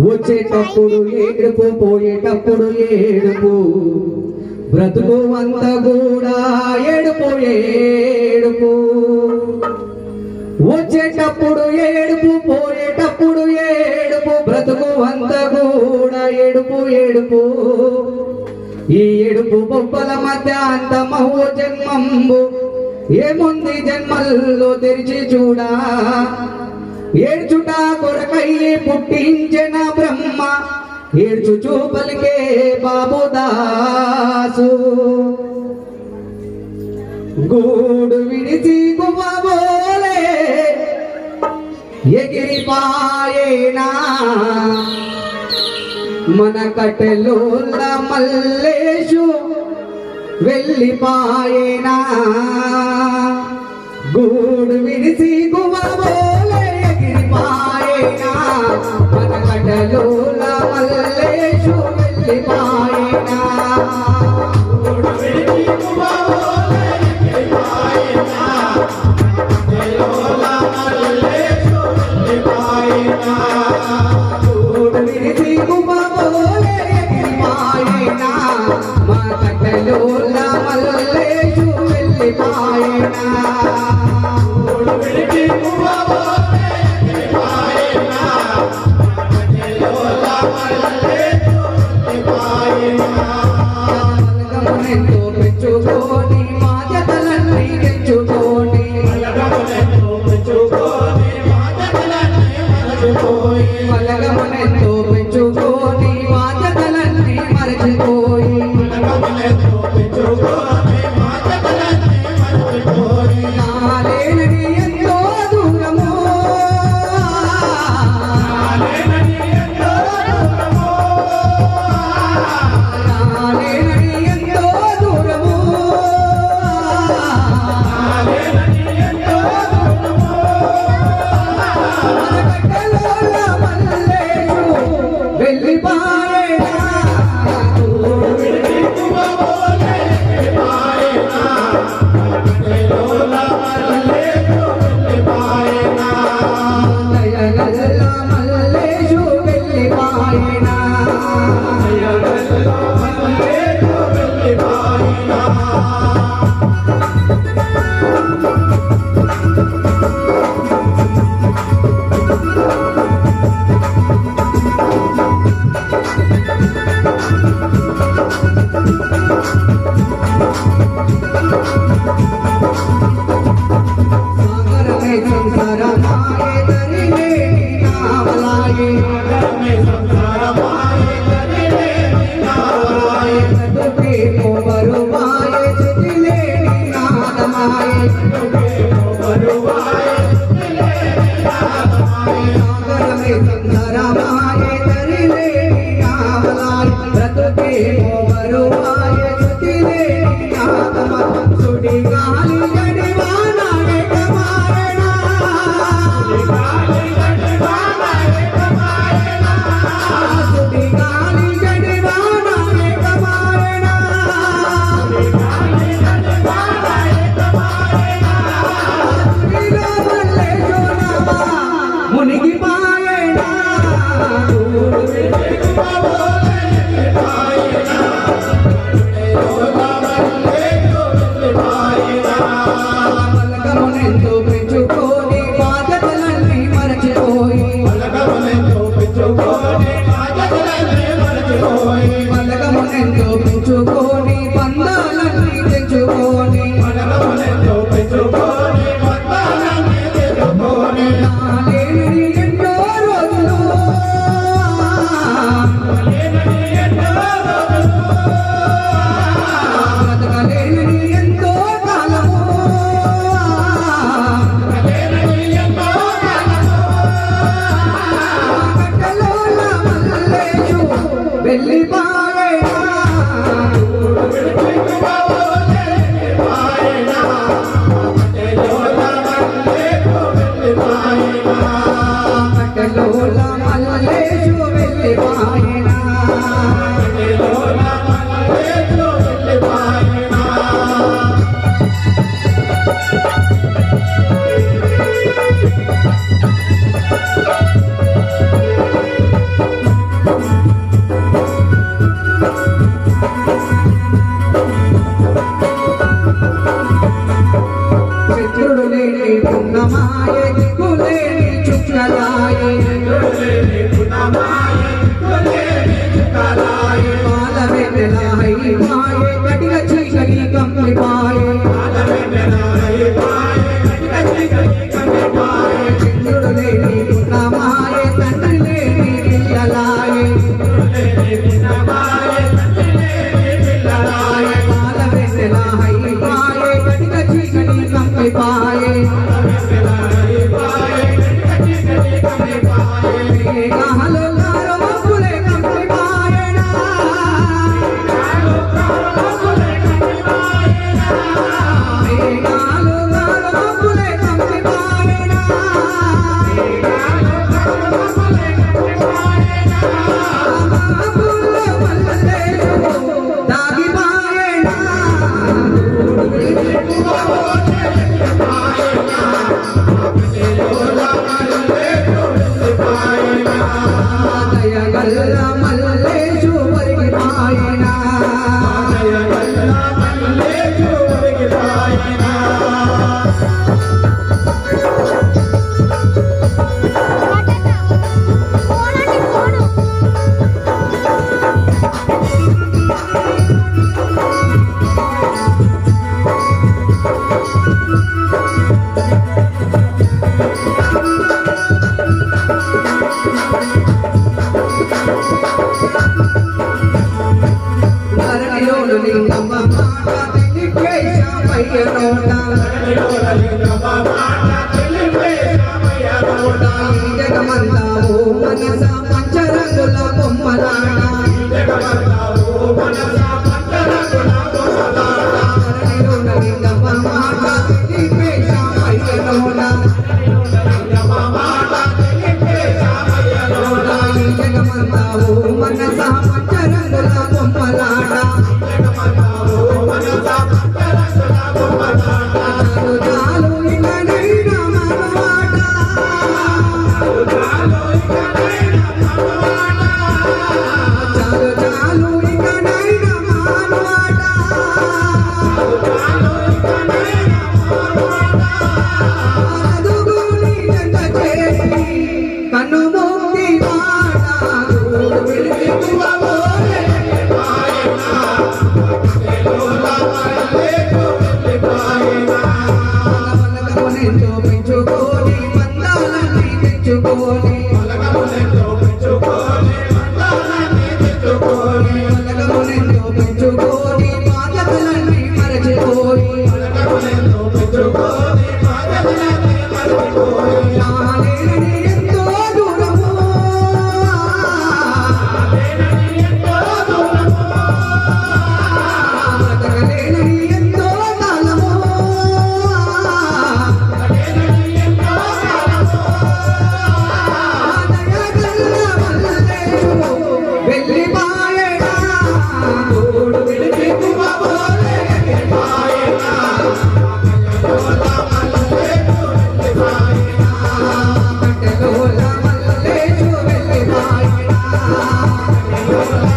వచ్చేటప్పుడు ఏడుపు పోయేటప్పుడు ఏడుపు. బ్రతుకు అంత కూడా ఏడుపు ఏడుపు. వచ్చేటప్పుడు ఏడుపు పోయేటప్పుడు ఏడుపు. బ్రతుకు అంత కూడా ఏడుపు ఏడుపు. ఈ ఏడుపు బొబ్బల మధ్య అంత మహో జన్మంబు. ఏముంది జన్మల్లో తెరిచి చూడా? ఏడ్చుట కొరకై పుట్టించిన బ్రహ్మ ఏడ్చు చూపలికే బాబుదాసు. గూడు విడిచి గుమ్మబోలే ఎగిరిపాయేనా మన కట్టెలు మల్లేషు వెళ్ళిపాయేనా? గూడు విడిసి గుమ్మబోలే ఎగిరిపాయేనా? మన కట్టెలోల మల్లేషు వెళ్ళిపాయేనా? గూడు విడిసి గుమ్మబోలే గూడు Lord. బ్రతుకే గమనించు జగమంతా ఓ మనస ভুবনে Gracias.